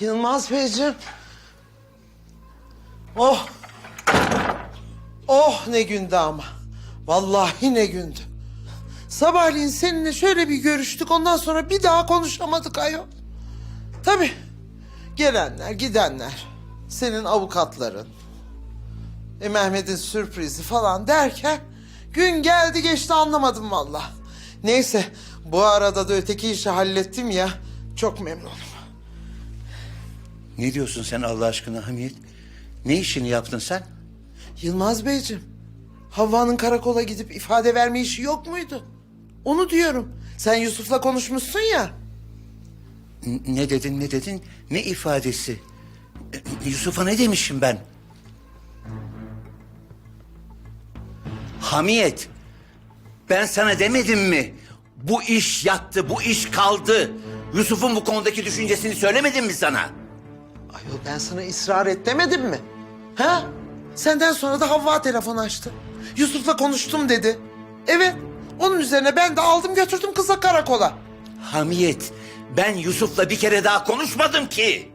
Yılmaz Beyciğim. Oh. Oh ne gündü ama. Vallahi ne gündü. Sabahleyin seninle şöyle bir görüştük ondan sonra bir daha konuşamadık ayol. Tabii. Gelenler gidenler. Senin avukatların. E Mehmet'in sürprizi falan derken gün geldi geçti anlamadım vallahi. Neyse bu arada da öteki işi hallettim ya çok memnunum. Ne diyorsun sen Allah aşkına Hamiyet? Ne işini yaptın sen? Yılmaz Beyciğim, Havva'nın karakola gidip ifade verme işi yok muydu? Onu diyorum. Sen Yusuf'la konuşmuşsun ya. N- Ne dedin ne dedin? Ne ifadesi? E, Yusuf'a ne demişim ben? Hamiyet, ben sana demedim mi? Bu iş yattı, bu iş kaldı. Yusuf'un bu konudaki düşüncesini söylemedim mi sana? Ayol ben sana ısrar et demedim mi? Ha? Senden sonra da Havva telefon açtı. Yusuf'la konuştum dedi. Evet. Onun üzerine ben de aldım götürdüm kıza karakola. Hamiyet, ben Yusuf'la bir kere daha konuşmadım ki.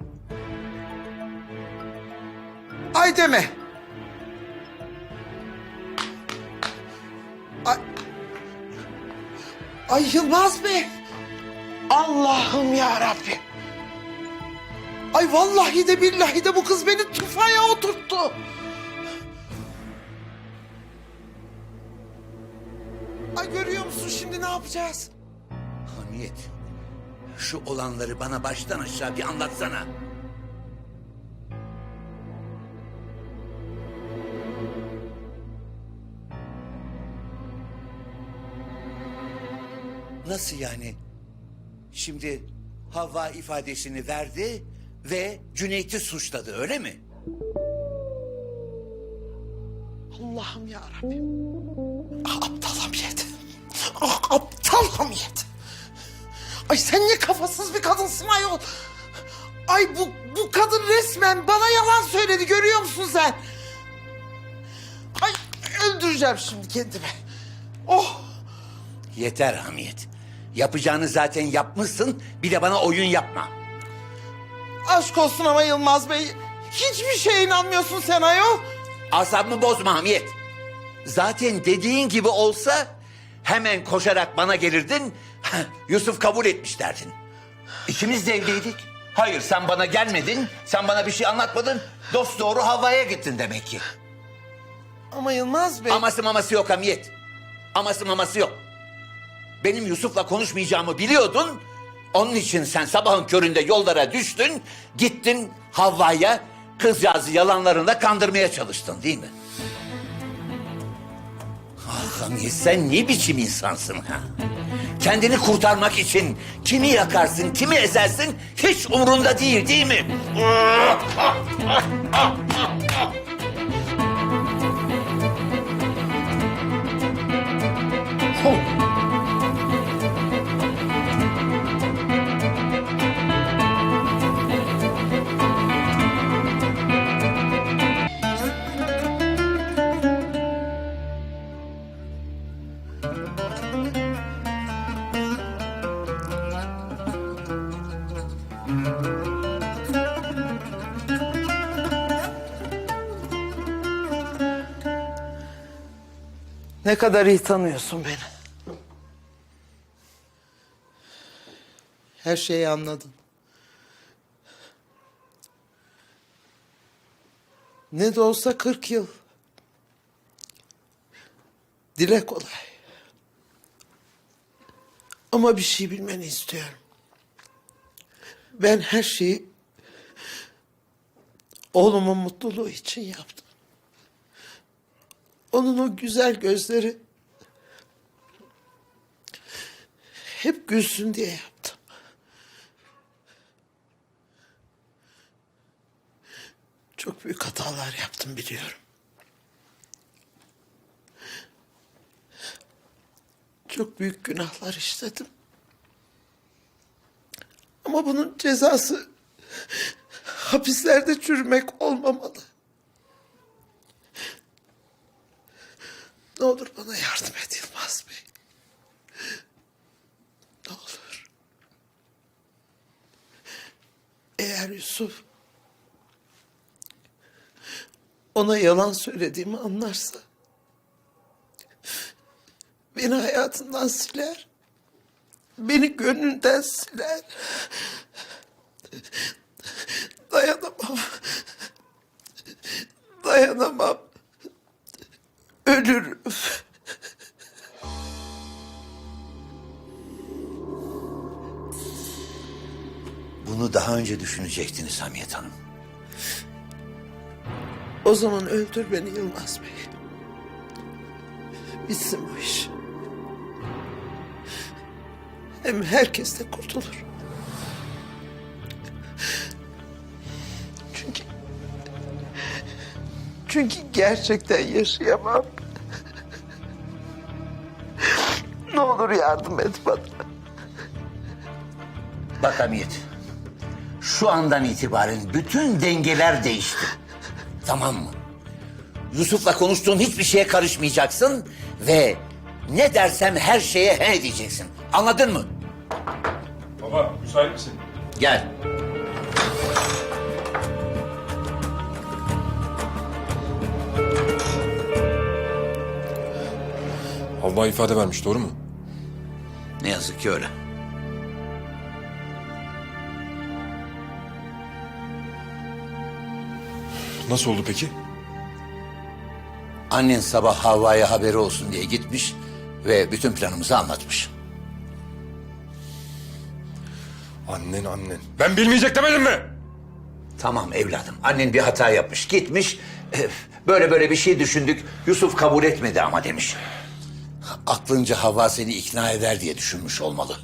Ay deme. Ay Yılmaz Bey. Allah'ım ya Rabbi. Ay vallahi de billahi de bu kız beni tufaya oturttu. Ay görüyor musun şimdi ne yapacağız? Hamiyet, şu olanları bana baştan aşağı bir anlatsana. Nasıl yani? Şimdi Havva ifadesini verdi ve Cüneyt'i suçladı öyle mi? Allah'ım ya Rabbim. Ah, aptal hamiyet. Ah aptal hamiyet. Ay sen ne kafasız bir kadınsın ayol. Ay bu, bu kadın resmen bana yalan söyledi görüyor musun sen? Ay öldüreceğim şimdi kendimi. Oh Yeter Hamiyet. Yapacağını zaten yapmışsın. Bir de bana oyun yapma. aşk olsun ama Yılmaz Bey. Hiçbir şeye inanmıyorsun sen ayol. Asabımı bozma Hamiyet. Zaten dediğin gibi olsa hemen koşarak bana gelirdin. "Heh, Yusuf kabul etmiş derdin. İkimiz de evliydik. Hayır sen bana gelmedin. Sen bana bir şey anlatmadın. Dost doğru Havva'ya gittin demek ki. Ama Yılmaz Bey. Aması maması yok Hamiyet. Aması maması yok. Benim Yusuf'la konuşmayacağımı biliyordun. Onun için sen sabahın köründe yollara düştün. Gittin Havva'ya kızcağızı yalanlarında kandırmaya çalıştın değil mi? Ah Hamiyet sen ne biçim insansın ha? Kendini kurtarmak için kimi yakarsın, kimi ezersin hiç umrunda değil değil mi? Ne kadar iyi tanıyorsun beni. Her şeyi anladın. Ne de olsa 40 yıl. Dile kolay. Ama bir şey bilmeni istiyorum. Ben her şeyi oğlumun mutluluğu için yaptım. Onun o güzel gözleri hep gülsün diye yaptım. Çok büyük hatalar yaptım biliyorum. Çok büyük günahlar işledim. Ama bunun cezası hapislerde çürümek olmamalı. Ne olur bana yardım et Yılmaz Bey. Ne olur. Eğer Yusuf ona yalan söylediğimi anlarsa beni hayatından siler. Beni gönlünden siler. Dayanamam. Dayanamam. Ölürüm. Bunu daha önce düşünecektiniz Hamiyet Hanım. O zaman öldür beni Yılmaz Bey. Bitsin bu iş. Hem herkes de kurtulur. Çünkü gerçekten yaşayamam. ne olur yardım et bana. Bak Hamiyet, şu andan itibaren bütün dengeler değişti. Tamam mı? Yusuf'la konuştuğum hiçbir şeye karışmayacaksın ve ne dersem her şeye he diyeceksin. Anladın mı? Baba müsait misin? Gel. Havva ifade vermiş doğru mu? Ne yazık ki öyle. Nasıl oldu peki? Annen sabah Havva'ya haberi olsun diye gitmiş ve bütün planımızı anlatmış. Annen annen. Ben bilmeyecek demedim mi? Tamam evladım. Annen bir hata yapmış. Gitmiş. "Eh, Böyle böyle bir şey düşündük. Yusuf kabul etmedi ama demiş. Aklınca Havva seni ikna eder diye düşünmüş olmalı.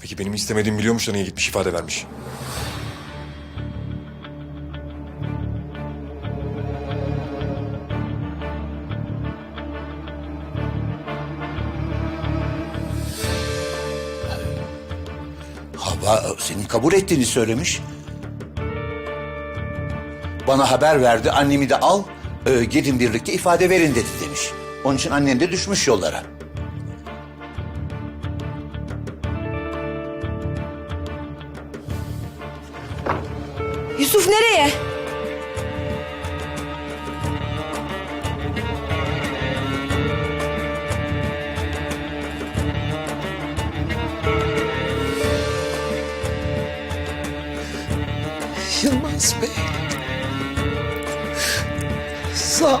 Peki benim istemediğimi biliyormuş da niye gitmiş ifade vermiş? Havva e, senin kabul ettiğini söylemiş. Bana haber verdi. Annemi de al. e, gidin birlikte ifade verin dedi demiş. Onun için annen de düşmüş yollara. Yusuf nereye? Yılmaz Bey. Sağ